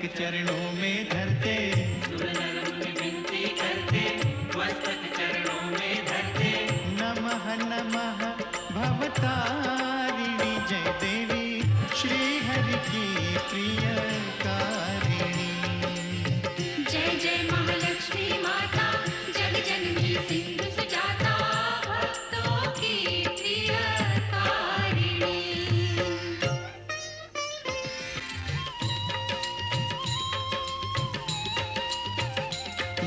ಕಿಚರಣೋ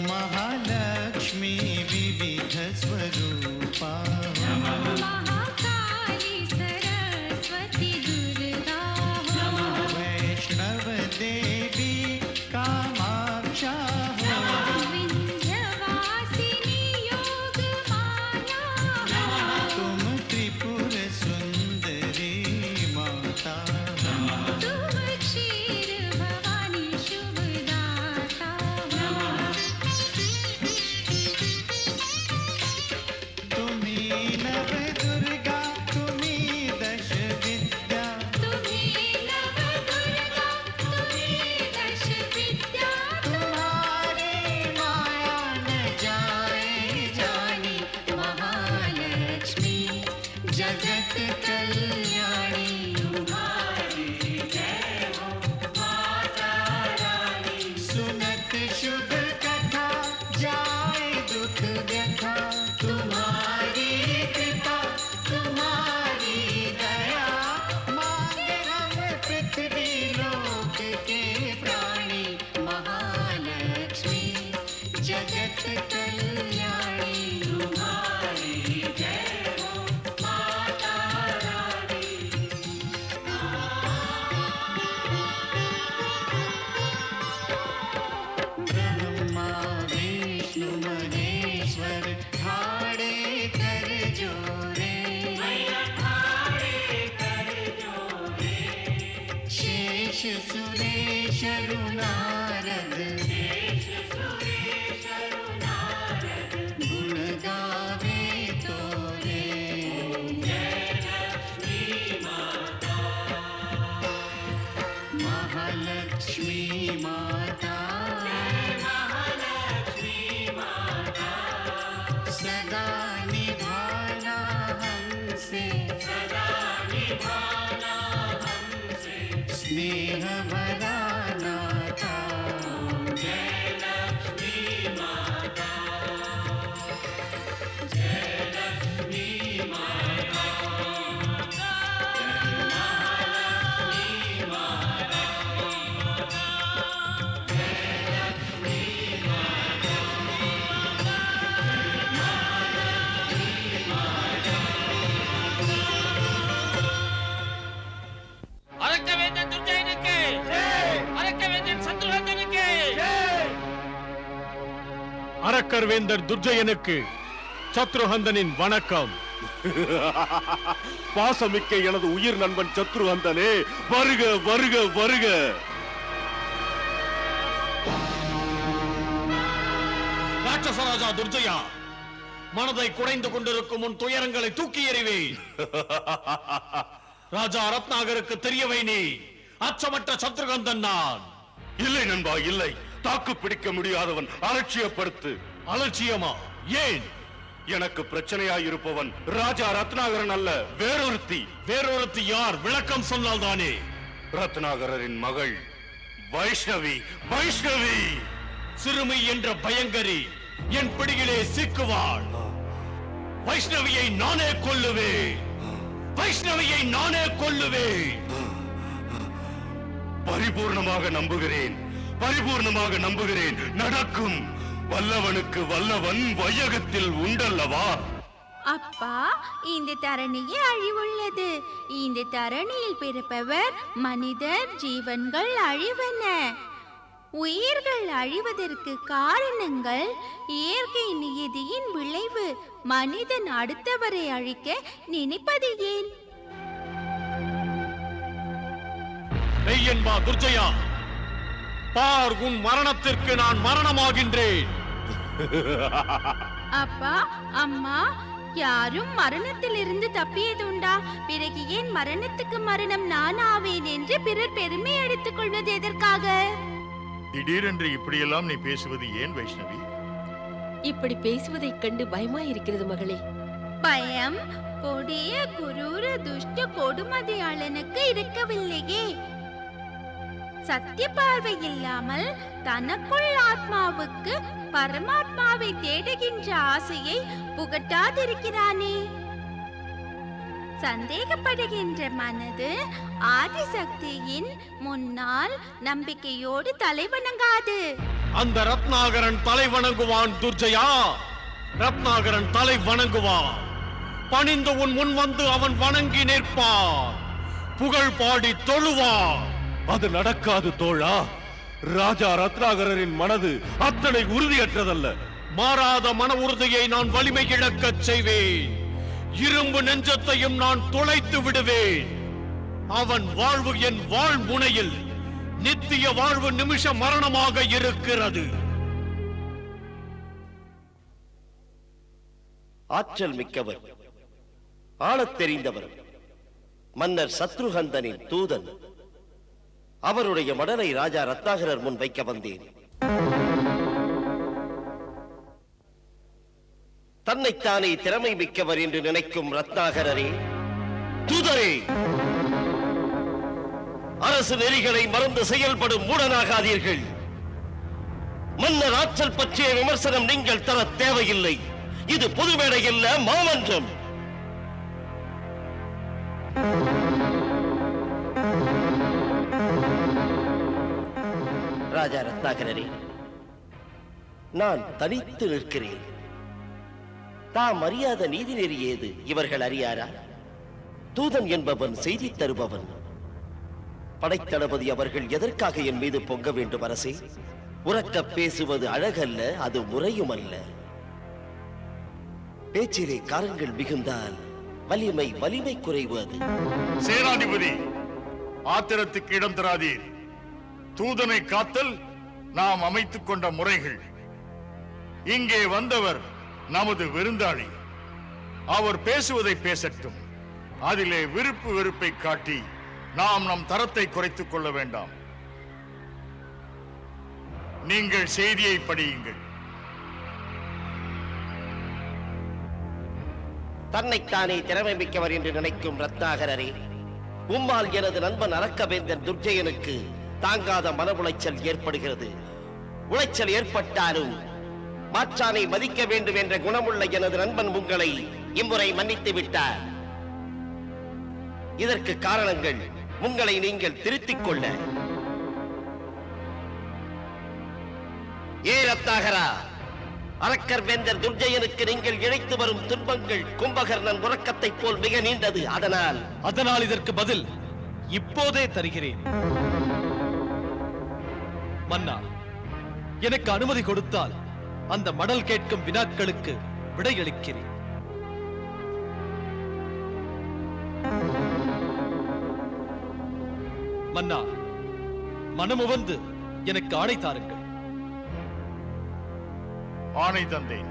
महालक्ष्मी विधस्व করুণা அரக்கர் வேந்தர் துர்ஜயனுக்கு சத்ருஹந்தனின் வணக்கம். பாசமிக்க எனது உயிர் நண்பன் சத்ருகந்தனே வருக வருக வருக. ராட்சசராஜா துர்ஜயா மனதை குடைந்து கொண்டிருக்கும் உன் துயரங்களை தூக்கி எறிவேன் ராஜா ரத்னாகருக்கு தெரியவை நீ அச்சமற்ற சத்ருகந்தன் நான். இல்லை நண்பா இல்லை. தாக்கு பிடிக்க முடியாதவன் அலட்சியப்படுத்து. அலட்சியமா? ஏன்? எனக்கு பிரச்சனையா இருப்பவன் ராஜா ரத்னாகரன் அல்ல வேறொருத்தி. வேறொருத்தி யார்? விளக்கம் சொன்னால் தானே. ரத்னாகரரின் மகள் வைஷ்ணவி வைஷ்ணவி! சிறுமி என்ற பயங்கரி என் பிடியிலே சிக்குவாள். வைஷ்ணவியை நானே கொல்லுவேன். வைஷ்ணவியை நானே கொல்லுவேன். பரிபூர்ணமாக நம்புகிறேன். பரிபூர்ணமாக நம்புகிறேன். நடக்கும். வல்லவனுக்கு வல்லவன் வையகத்தில் உண்டல்லவா? அப்பா இந்த தரணியே அழிவுள்ளது. இந்த தரணியில் பிறப்பவர் மனிதர் ஜீவன்கள் அழிவன. உயிர்கள் அழிவதற்கு காரணங்கள் இயற்கை நியதியின் விளைவு. மனிதன் அடுத்தவரை அழிக்க நினைப்பது ஏன்? துர்ஜயா! பார் உன் மரணத்திற்கு நான் மரணமாகின்றேன். அப்பா அம்மா யாரும் மரணத்திலிருந்து தப்பியதுண்டா? பிறகு ஏன் மரணத்துக்கு மரணம் நான் ஆவேன் என்று பிறர் பெருமை எடுத்துக் கொள்வது எதற்காக? திடீரென்று இப்படியெல்லாம் நீ பேசுவது ஏன் வைஷ்ணவி? இப்படி பேசுவதைக் கண்டு பயமாயிருக்கிறது மகளே. பயம் கொடிய குரூர துஷ்ட கொடுமதியாளனுக்கு இருக்கவில்லையே. சத்திய பார்வை இல்லாமல் தனக்குள் ஆத்மாவுக்கு பரமாத்மாவை தேடுகின்ற ஆசையை புகட்டாதிருக்கிறானே. சந்தேகப்படுகின்ற மனது ஆதிசக்தியின் முன்னால் நம்பிக்கையோடு தலைவணங்காது. அந்த ரத்னாகரன் தலை வணங்குவான் துர்ஜயா. ரத்னாகரன் தலை வணங்குவான் பணிந்து உன் முன் வந்து அவன் வணங்கி நிற்பான். புகழ் பாடி தொழுவான். அது நடக்காது தோழா. ராஜா ரத்னாகரரின் மனது அத்தனை உறுதியற்றதல்ல. மாறாத மன உறுதியை நான் வலிமை இழக்கச் செய்வேன். இரும்பு நெஞ்சத்தையும் நான் துளைத்து விடுவேன். அவன் வாழ்வு என் வாழ் முனையில் நித்திய வாழ்வு நிமிஷ மரணமாக இருக்கிறது. ஆற்றல் மிக்கவர் ஆளத் தெரிந்தவர் மன்னர் சத்ருகந்தனின் தூதன். அவருடைய மடலை ராஜா ரத்னாகரர் முன் வைக்க வந்தேன். தன்னைத்தானே திறமை மிக்கவர் என்று நினைக்கும் ரத்னாகரரே தூதரே! அரசு நெறிகளை மறந்து செயல்படும் மூடனாகாதீர்கள். மன்னர் ஆற்றல் பற்றிய விமர்சனம் நீங்கள் தர தேவையில்லை. இது பொது மேடை மாமன்றம். ராஜா ரத்னாகரே நான் தனித்து நிற்கிறேன். தாம் அறியாத நீதி நெறி ஏது இவர்கள் அறியாரா? தூதன் என்பவன் செய்தி தருபவன். படைத்தளபதி அவர்கள் எதற்காக என் மீது பொங்க வேண்டும் அரசே? உறக்க பேசுவது அழகல்ல அது முறையும் அல்ல பேச்சிலே காரங்கள் மிகுந்தால் வலிமை வலிமை குறைவு அது. சேனாதிபதி ஆத்திரத்துக்கு இடம் தராதீர். தூதனை காத்தல் நாம் அமைத்துக் கொண்ட முறைகள். இங்கே வந்தவர் நமது விருந்தாளி. அவர் பேசுவதை பேசட்டும். அதிலே விருப்பு வெறுப்பை காட்டி நாம் நம் தரத்தை குறைத்துக் கொள்ள வேண்டாம். நீங்கள் செய்தியை படியுங்கள். தன்னைத்தானே திறமை மிக்கவர் என்று நினைக்கும் ரத்னாகரரே உம்மால் எனது நண்பன் அரக்கவேந்தன் துர்ஜயனுக்கு தாங்காத மன உளைச்சல் ஏற்படுகிறது. உளைச்சல் ஏற்பட்டாலும் மாற்றானை மதிக்க வேண்டும் என்ற குணமுள்ள எனது நண்பன் உங்களை இம்முறை மன்னித்து விட்டார். இதற்கு காரணங்கள் உங்களை நீங்கள் திருத்திக் கொள்ள. ஏ ரத்தாகரா அரக்கர் வேந்தர் துர்ஜயனுக்கு நீங்கள் இழைத்து வரும் துன்பங்கள் கும்பகர்ணன் உறக்கத்தைப் போல் மிக நீண்டது. அதனால் அதனால் இதற்கு பதில் இப்போதே தருகிறேன். மன்னா எனக்கு அனுமதி கொடுத்தால் அந்த மடல் கேட்கும் வினாக்களுக்கு விடையளிக்கிறேன். மன்னா மனமுவந்து எனக்கு ஆணை தாருங்கள். ஆணை தந்தேன்.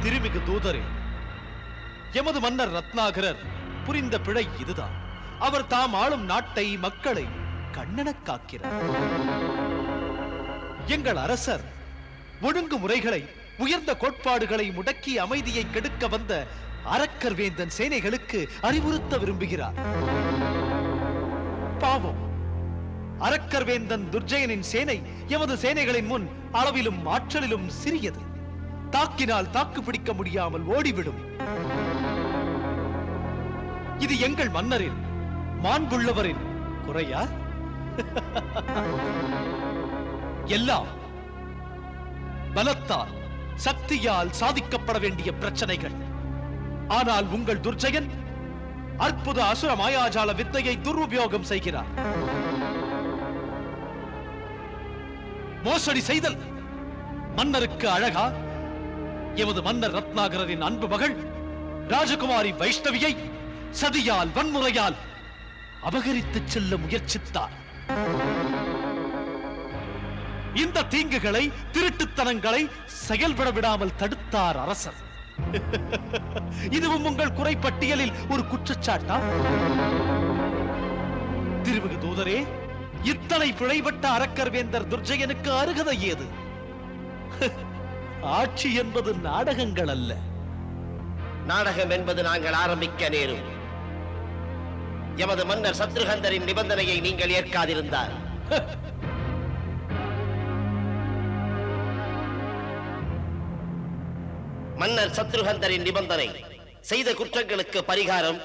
திருமிகு தூதரே எமது மன்னர் ரத்னாகரர் புரிந்த பிழை இதுதான். அவர் தாம் ஆளும் நாட்டை மக்களை கண்ணனக் காக்கிறார் எங்கள் அரசர் ஒழுங்குமுறைகளை உயர்ந்த கோட்பாடுகளை முடக்கி அமைதியை கெடுக்க வந்த அரக்கர் வேந்தன் சேனைகளுக்கு அறிவுறுத்த விரும்புகிறார். பாவம். அரக்கர் வேந்தன் துர்ஜயனின் சேனை எமது சேனைகளின் முன் அளவிலும் ஆற்றலிலும் சிறியது. தாக்கினால் தாக்கு பிடிக்க முடியாமல் ஓடிவிடும். இது எங்கள் மன்னரின் மாண்புள்ளவரின் குறையா? எல்லாம் பலத்தால் சக்தியால் சாதிக்கப்பட வேண்டிய பிரச்சனைகள். ஆனால் உங்கள் துர்ஜயன் அற்புத அசுர மாயாஜால வித்தையை துருபயோகம் செய்கிறார். மோசடி செய்தல் மன்னருக்கு அழகா? எமது மன்னர் ரத்னாகரரின் அன்பு மகள் ராஜகுமாரி வைஷ்ணவியை சதியால் வன்முறையால் அபகரித்துச் செல்ல முயற்சித்தார். இந்த தீங்குகளை திருட்டுத்தனங்களை செயல்பட விடாமல் தடுத்தார் அரசர். இதுவும் உங்கள் குறைப்பட்டியலில் ஒரு குற்றச்சாட்டா? திருமிகு தூதரே இத்தனை பிழைபட்ட அரக்கர் வேந்தர் துர்ஜயனுக்கு அருகதை ஏது? ஆட்சி என்பது நாடகங்கள் அல்ல. நாடகம் என்பது நாங்கள் ஆரம்பிக்க நேரும். எமது மன்னர் சத்ருகந்தரின் நிபந்தனையை நீங்கள் ஏற்காதிருந்தால் மன்னர் சத்ருகந்தரின் நிபந்தனை செய்த குற்றங்களுக்கு பரிகாரம்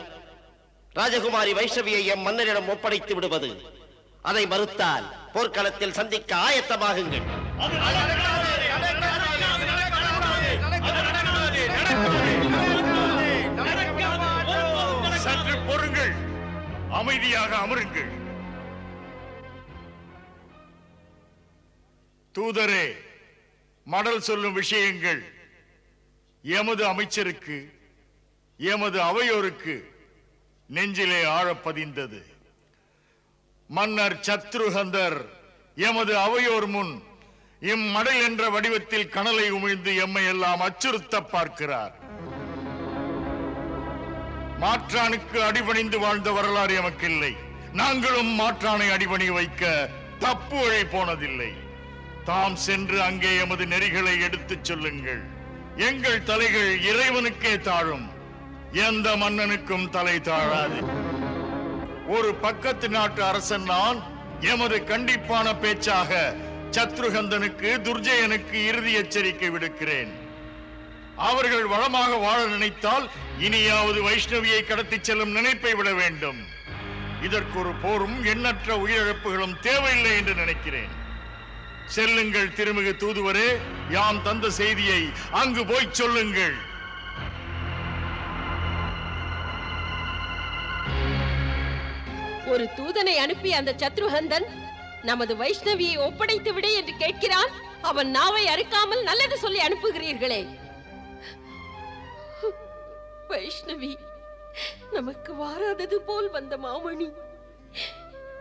ராஜகுமாரி வைஷ்ணவியை எம் மன்னரிடம் ஒப்படைத்து விடுவது. அதை மறுத்தால் போர்க்களத்தில் சந்திக்க ஆயத்தமாகுங்கள். அமைதியாக அமருங்கள். தூதரே மடல் சொல்லும் விஷயங்கள் எமது அமைச்சருக்கு எமது அவையோருக்கு நெஞ்சிலே ஆழப் பதிந்தது. மன்னர் சத்ருகந்தர் எமது அவையோர் முன் இம்மடல் என்ற வடிவத்தில் கனலை உமிழ்ந்து எம்மை எல்லாம் அச்சுறுத்த பார்க்கிறார். மாற்றானுக்கு அடிபணிந்து வாழ்ந்த வரலாறு எமக்கு இல்லை நாங்களும் மாற்றானை அடிபணி வைக்க தப்பு வழி போனதில்லை. தாம் சென்று அங்கே எமது நெறிகளை எடுத்துச் சொல்லுங்கள். எங்கள் தலைகள் இறைவனுக்கே தாழும். எந்த மன்னனுக்கும் தலை தாழாது. ஒரு பக்கத்து நாட்டு அரசன் நான் எமது கண்டிப்பான பேச்சாக சத்ருகந்தனுக்கு துர்ஜயனுக்கு இறுதி எச்சரிக்கை விடுக்கிறேன். அவர்கள் வளமாக வாழ நினைத்தால் இனியாவது வைஷ்ணவியை கடத்திச் செல்லும் நினைப்பை விட வேண்டும். இதற்கு ஒரு போரும் எண்ணற்ற உயிரிழப்புகளும் தேவையில்லை என்று நினைக்கிறேன். செல்லுங்கள் திருமிகு தூதுவரே யாம் தந்த செய்தியை அங்கு போய் சொல்லுங்கள். ஒரு தூதனை அனுப்பி அந்த சத்ருஹந்தன் நமது வைஷ்ணவியை ஒப்படைத்து விடு என்று கேட்கிறான். அவன் நாவை அறுக்காமல் நல்லது சொல்லி அனுப்புகிறீர்களே. வைஷ்ணவி நமக்கு வாராதது போல் வந்த மாமணி.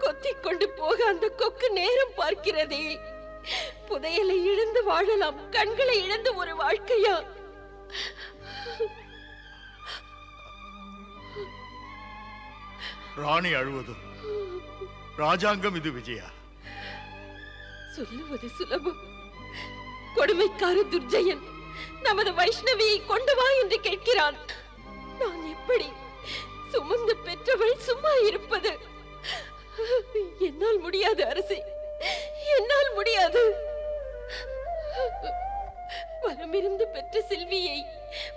கொத்திக் கொண்டு போக அந்த கொக்கு நேரம் பார்க்கிறதே. புதையலை இழந்து வாழலாம் கண்களை இழந்து ஒரு வாழ்க்கையா? ராணி அழுவதும் ராஜாங்கம் இது விஜயா? சொல்லுவது சுலபம். கொடுமைக்கார துர்ஜயன் நமது வைஷ்ணவியை கொண்டு வா என்று கேட்கிறான். நான் எப்படி சுமந்து பெற்றவள் சும்மா இருப்பது? என்னால் முடியாது அரசி. என்னால் முடியாது. வரமிருந்து பெற்ற செல்வியை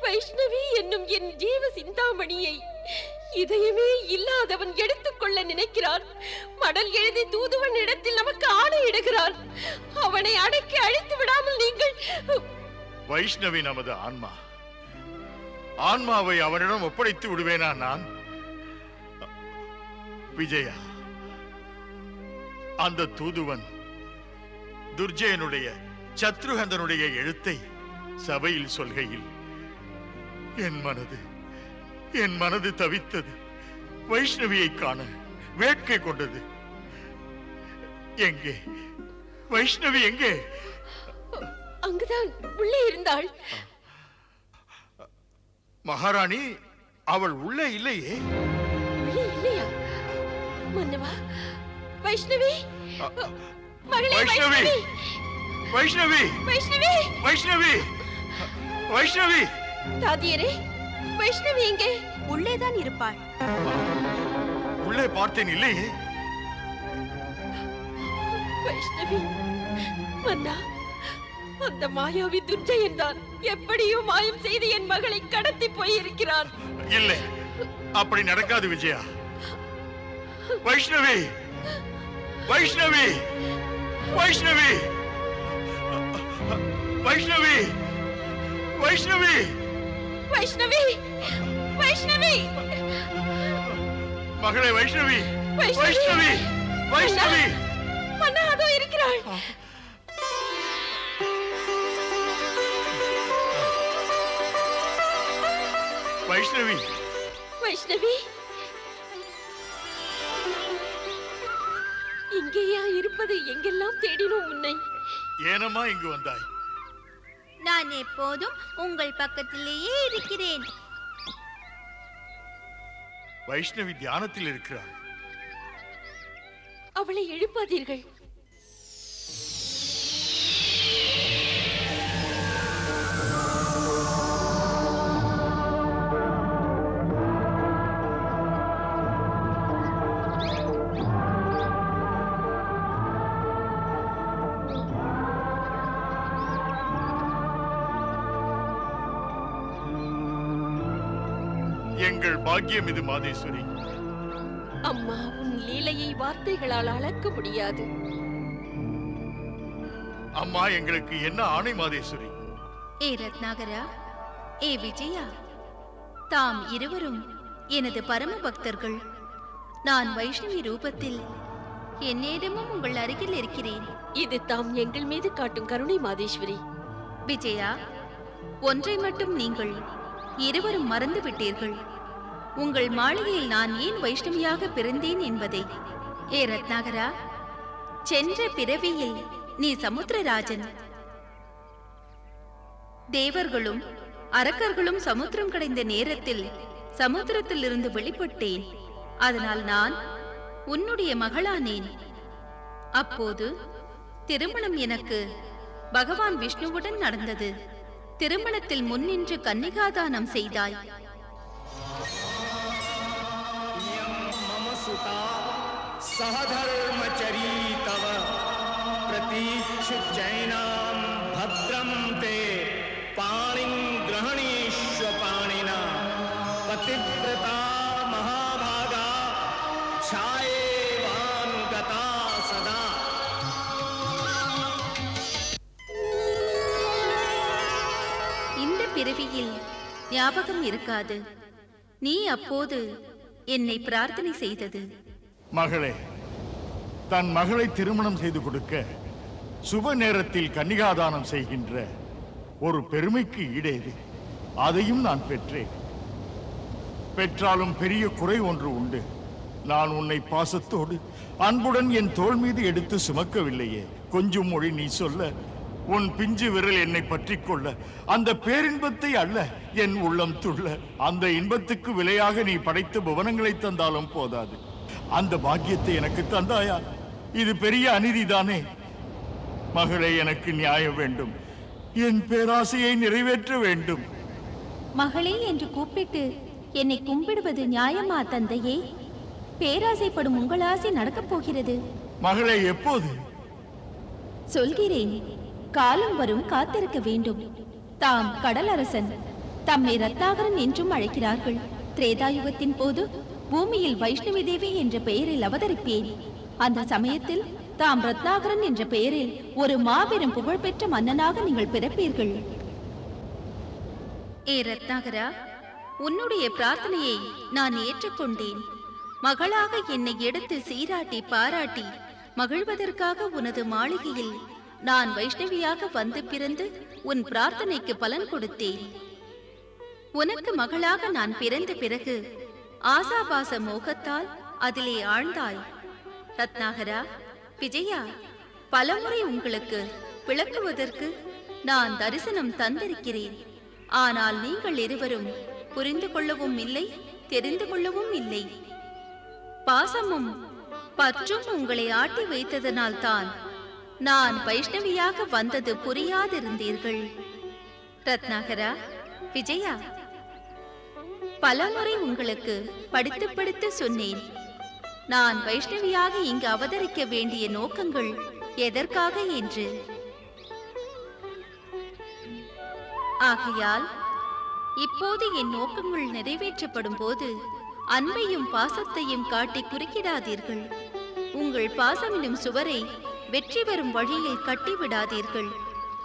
வைஷ்ணவி என்னும் என் ஜீவ சிந்தாமணியை இதயமே இல்லாதவன் எடுத்துக்கொள்ள நினைக்கிறான். மடல் எழுதி தூதுவன் இடத்தில் நமக்கு ஆணையிடுகிறான் அவனை அடக்கி அழித்து விடாமல் நீங்கள் வைஷ்ணவி நமது ஆன்மா. ஆன்மாவை அவனிடம் ஒப்படைத்து விடுவேனா நான்? விஜயா அந்த தூதுவன் துர்ஜயனுடைய சத்ருகந்தனுடைய எழுத்தை சபையில் சொல்கையில் என் மனது என் மனது தவித்தது வைஷ்ணவியை காண வேட்கை கொண்டது. எங்கே? வைஷ்ணவி எங்கே? அங்குதான் உள்ளே இருந்தாள். மகாராணி அவள் உள்ளே இல்லையே. இல்லையா? மன்னவா வைஷ்ணவி! வைஷ்ணவி வைஷ்ணவி. வைஷ்ணவி வைஷ்ணவி. வைஷ்ணவி தாதியரே வைஷ்ணவி எங்கே? உள்ளேதான் இருப்பாள். உள்ளே பார்த்தேன் இல்லையே. வைஷ்ணவி மன்னா அந்த மாயாவி துர்ஜயன் தான் எப்படியோ மாயம் செய்து என் மகளை கடத்தி போயிருக்கிறான். இல்லை அப்படி நடக்காது விஜயா. வைஷ்ணவி வைஷ்ணவி வைஷ்ணவி வைஷ்ணவி வைஷ்ணவி. வைஷ்ணவி வைஷ்ணவி. மகளே வைஷ்ணவி வைஷ்ணவி! வைஷ்ணவி வைஷ்ணவி. மன்னா அதோ இருக்கிறாள். வைஷ்ணவி. வைஷ்ணவி? இங்கேயா இருப்பது எங்கெல்லாம் தேடினோம் உன்னை? ஏனம்மா இங்கு வந்தாய்? நான் எப்போதும் உங்கள் பக்கத்திலேயே இருக்கிறேன். வைஷ்ணவி தியானத்தில் இருக்கிறாள். அவளை எழுப்பாதீர்கள். எங்கள் பாக்கியம் இது மாதேஸ்வரி. அம்மா உன் லீலையை வார்த்தைகளால் அளக்க முடியாது. அம்மா எங்களுக்கு என்ன ஆணை மாதேஸ்வரி? ஏ ரத்னாகரா ஏ விஜயா தாம் இருவரும் எனது பரம பக்தர்கள். நான் வைஷ்ணவி ரூபத்தில் என்னிடமும் உங்கள் அருகில் இருக்கிறேன். இது தாம் எங்கள் மீது காட்டும் கருணை மாதேஸ்வரி. விஜயா ஒன்றை மட்டும் நீங்கள் இருவரும் மறந்து விட்டீர்கள் உங்கள் மாளிகையில் நான் ஏன் வைஷ்ணவியாக பிறந்தேன் என்பதை. ஏ ரத்னாகரா சென்ற பிறவியில் நீ சமுத்திரராஜன். தேவர்களும் அரக்கர்களும் சமுத்திரம் கடைந்த நேரத்தில் சமுத்திரத்தில் இருந்து வெளிப்பட்டேன். அதனால் நான் உன்னுடைய மகளானேன். அப்போது திருமணம் எனக்கு பகவான் விஷ்ணுவுடன் நடந்தது. திருமணத்தில் முன்னின்று கன்னிகாதானம் செய்தாய். சகதர்மச்சரி தவ பிரதீட்சு ஜைனாம் பத்ரம் தே பாணிங் கிரகணீஸ்வ பாணினா பதிவிரதா பிறவியில் ஞாபகம் இருக்காது. நீ அப்போது என்னை பிரார்த்தனை செய்தது. மகளே தன் மகளை திருமணம் செய்து கொடுக்க சுப நேரத்தில் கன்னிகாதானம் செய்கின்ற ஒரு பெருமைக்கு ஈடேது அதையும் நான் பெற்றேன். பெற்றாலும் பெரிய குறை ஒன்று உண்டு. நான் உன்னை பாசத்தோடு அன்புடன் என் தோள் மீது எடுத்து சுமக்கவில்லையே. கொஞ்சம் மொழி நீ சொல்ல. உன் பிஞ்சு விரல் என்னை பற்றிக் கொள்ள. அந்த பேரின்பத்தை அல்ல என் உள்ளம் துள்ள. அந்த இன்பத்துக்கு விலையாக நீ படைத்த புவனங்களை தந்தாலும் போதாது. அந்த பாக்கியத்தை எனக்கு தந்தாயா? இது பெரிய அநீதிதானே மகளே எனக்கு நியாயம் வேண்டும். என் பேராசையை நிறைவேற்ற வேண்டும். மகளே என்று கூப்பிட்டு என்னை கும்பிடுவது நியாயமா தந்தையே? பேராசைப்படும் உங்கள் ஆசை நடக்கப் போகிறது. மகளே எப்போது? சொல்கிறேன். காலம் வரும் காத்திருக்க வேண்டும். தாம் கடலரசன். தம்மை ரத்னாகரன் என்றும் அழைக்கிறார்கள். திரேதாயுகத்தின் போது பூமியில் வைஷ்ணவி தேவி என்ற பெயரில் அவதரிப்பேன். அந்த சமயத்தில் தாம் ரத்னாகரன் என்ற பெயரில் ஒரு மாபெரும் புகழ்பெற்ற மன்னனாக நீங்கள் பிறப்பீர்கள். ஏ ரத்னாகரா உன்னுடைய பிரார்த்தனையை நான் ஏற்றுக்கொண்டேன். மகளாக என்னை எடுத்து சீராட்டி பாராட்டி மகிழ்வதற்காக உனது மாளிகையில் நான் வைஷ்ணவியாக வந்து பிறந்து உன் பிரார்த்தனைக்கு பலன் கொடுத்தேன். உனக்கு மகளாக நான் பிறந்த பிறகு ஆசாபாச மோகத்தால் அதிலே ஆழ்ந்தாய். ரத்னாகரா விஜயா பலமுறை உங்களுக்கு விளக்குவதற்கு நான் தரிசனம் தந்திருக்கிறேன். ஆனால் நீங்கள் இருவரும் புரிந்து கொள்ளவும் இல்லை தெரிந்து கொள்ளவும் இல்லை. பாசமும் பற்றும் உங்களை ஆட்டி வைத்ததனால் தான் நான் வைஷ்ணவியாக வந்தது புரியாதிருந்தீர்கள். ரத்னாகரா விஜயா பலமுறை உங்களுக்கு படித்து படித்து சொன்னேன். நான் வைஷ்ணவியாக இங்கு அவதரிக்க வேண்டிய நோக்கங்கள் எதற்காக என்று. ஆகையால் இப்போது என் நோக்கங்கள் நிறைவேற்றப்படும் போது அன்பையும் பாசத்தையும் காட்டி குறுக்கிடாதீர்கள். உங்கள் பாசமினும் சுவரை வெற்றி பெறும் வழியில் கட்டிவிடாதீர்கள்.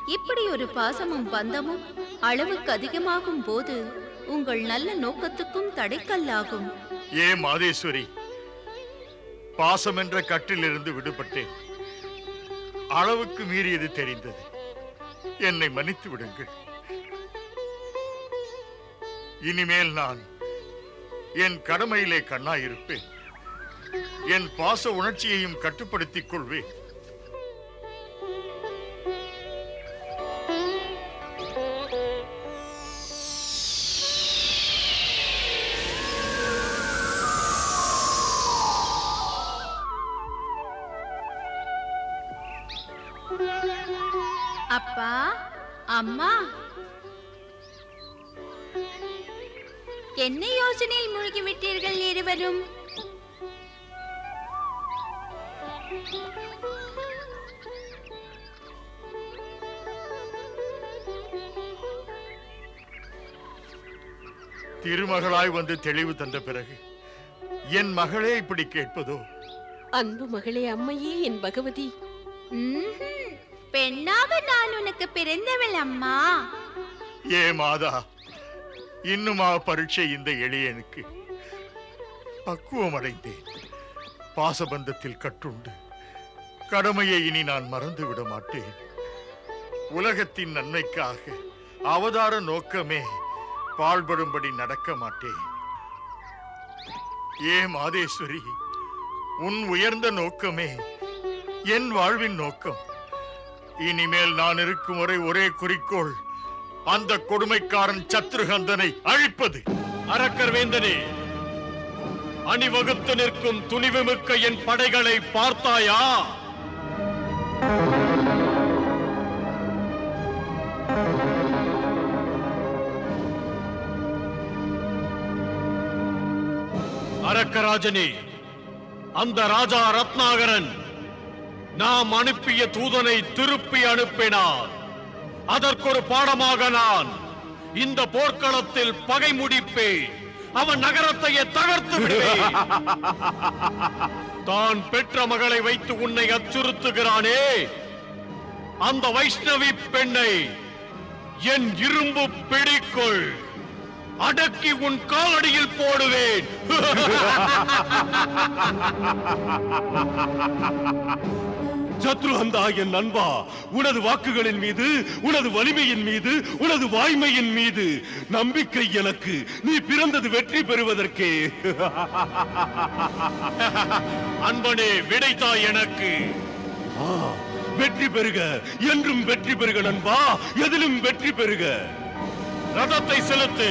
இப்படி ஒரு பாசமும் பந்தமும் அளவுக்கு அதிகமாகும் போது உங்கள் நல்ல நோக்கத்துக்கும் தடைக்கல்லாகும். ஏ மாதேஸ்வரி பாசம் என்ற கட்டிலிருந்து விடுபட்டேன். அளவுக்கு மீறியது தெரிந்தது. என்னை மன்னித்து விடுங்கள். இனிமேல் நான் என் கடமையிலே கண்ணாயிருப்பேன். என் பாச உணர்ச்சியையும் கட்டுப்படுத்திக் கொள்வேன். திருமகளாய் வந்து தெளிவு தந்த பிறகு என் மகளே இப்படி கேட்பதோ? அன்பு மகளே அம்மையே என் பகவதி. பெண்ணாக நான் உனக்கு பிறந்தவள் அம்மா. ஏ மாதா இன்னுமா பரீட்சை இந்த எளியனுக்கு. பக்குவம் அடைந்தேன். பாசபந்தத்தில் கட்டுண்டு. கடமையை இனி நான் மறந்து விட மாட்டேன். உலகத்தின் நன்மைக்காக அவதார நோக்கமே பாழ்படும்படி நடக்க மாட்டேன். ஏ மாதேஸ்வரி உன் உயர்ந்த நோக்கமே என் வாழ்வின் நோக்கம். இனிமேல் நான் இருக்கும் வரை ஒரே குறிக்கோள் அந்த கொடுமைக்காரன் சத்ருகந்தனை அழிப்பது. அரக்கர் வேந்தனே அணிவகுத்து நிற்கும் துணிவுமிக்க என் படைகளை பார்த்தாயா? அரக்கராஜனே அந்த ராஜா ரத்னாகரன் நாம் அனுப்பிய தூதனை திருப்பி அனுப்பினார். அதற்கொரு பாடமாக நான் இந்த போர்க்களத்தில் பகை முடிப்பேன். அவன் நகரத்தையே தகர்த்து விடுவேன். தான் பெற்ற மகளை வைத்து உன்னை அச்சுறுத்துகிறானே. அந்த வைஷ்ணவி பெண்ணை என் இரும்பு பிடிக்குள் அடக்கி உன் காலடியில் போடுவேன். சத்ருஹந்தா என் நண்பா உனது வாக்குகளின் மீது உனது வலிமையின் மீது உனது வாய்மையின் மீது நம்பிக்கை எனக்கு. நீ பிறந்தது வெற்றி பெறுவதற்கே. அன்பனே விடைத்தாய் எனக்கு. வெற்றி பெறுக. என்றும் வெற்றி பெறுக நண்பா எதிலும் வெற்றி பெறுக. ரதத்தை செலுத்து.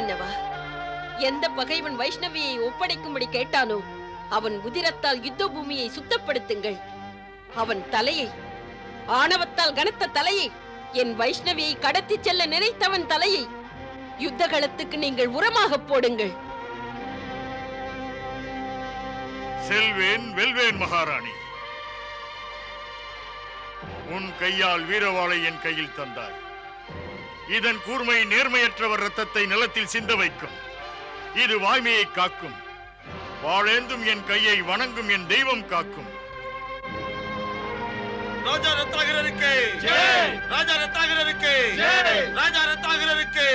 மன்னவா எந்த பகைவன் வைஷ்ணவியை ஒப்படைக்கும்படி கேட்டானோ அவன் உதிரத்தால் யுத்த பூமியை சுத்தப்படுத்துங்கள். அவன் தலையை ஆணவத்தால் கனத்த தலையை என் வைஷ்ணவியை கடத்தி செல்ல நினைத்தவன் தலையை யுத்த களத்துக்கு நீங்கள் உரமாக போடுங்கள். செல்வேன் வெல்வேன் மகாராணி. உன் கையால் வீரவாளை என் கையில் தந்தாய். இதன் கூர்மை நேர்மையற்றவர் ரத்தத்தை நிலத்தில் சிந்த வைக்கும். இது வாய்மையை காக்கும். வாழேந்தும் என் கையை வணங்கும் என் தெய்வம் காக்கும். ராஜா ரத்தாகிறருக்கு ராஜா ரத்தாகிறருக்கு ராஜா ரத்தாகிறருக்கு